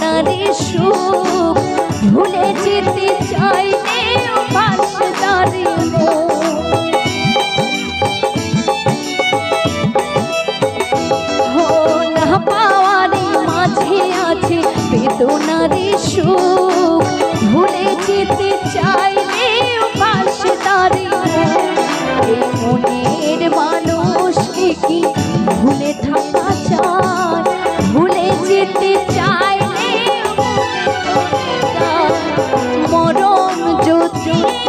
আপনারে সুখ। ভুলে যেতে চাইলে পাশদারি না পাওয়ারে মাঝে আছে বেদনারে সুখ। ভুলে যেতে চাইলে পাশদারি মনের মানুষ কি ভুলে you.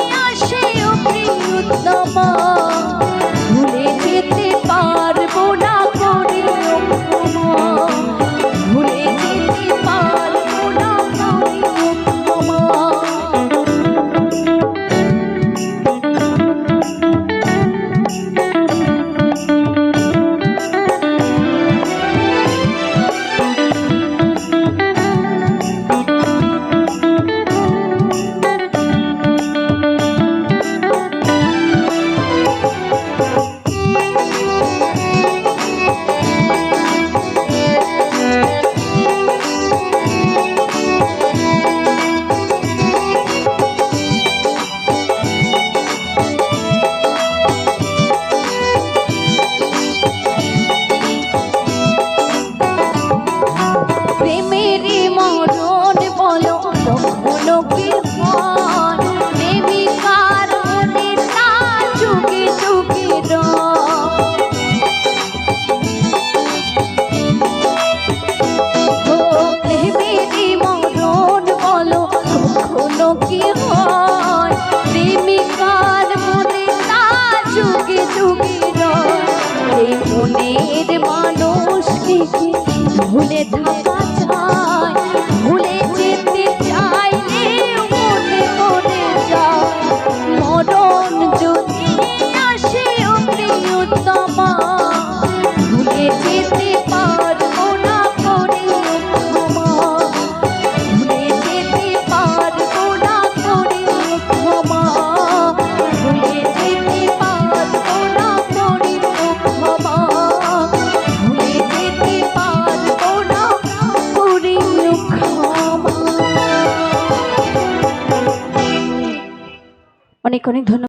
মানুষকে ভুলে থাকা? অনেক ধন্যবাদ